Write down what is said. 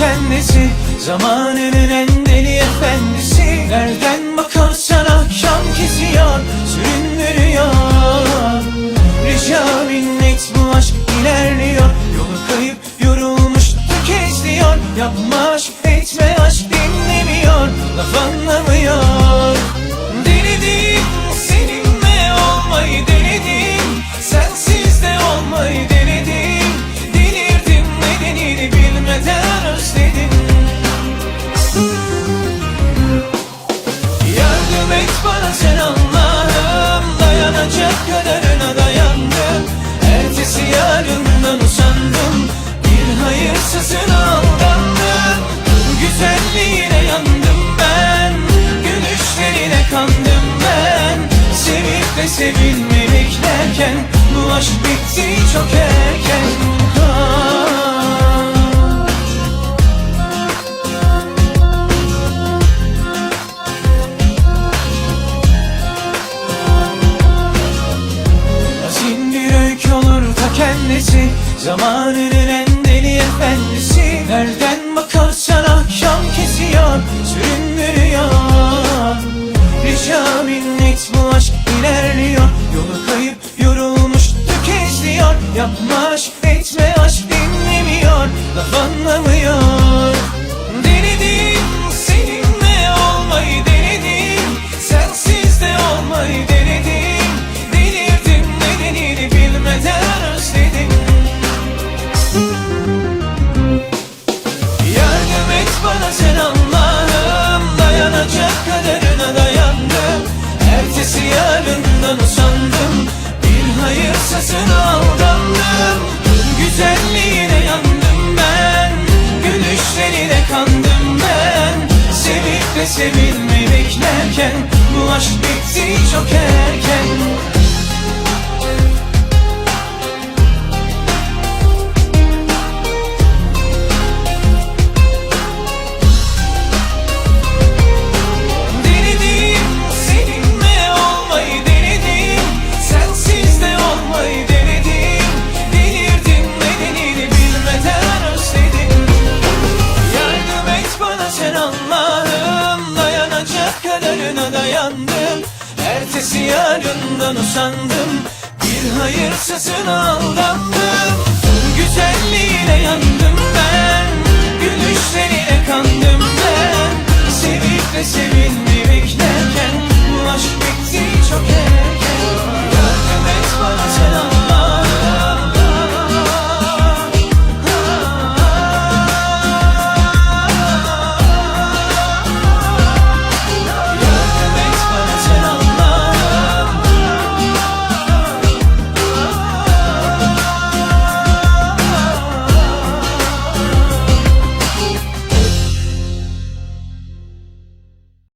kendisi. Zamanının en Bir hayırsızın aldandım Güzelliğine yandım ben. Gülüşlerine kandım ben. Sevip de sevilmemek derken Bu aşk bitti çok erken. Kendisi. Zamanının en deli efendisi Nereden bakarsan akşam kesiyor Süründürüyor. Rica minnet bu aşk ilerliyor. Yolu kayıp yorulmuş tükezliyor Yapma aşk etme aşk dinlemiyor. Laf anlamıyor sevilmeyi beklerken Bu aşk bitti çok erken Ertesi yarından usandım Bir hayırsızın aldandım. Güzelliğine yandım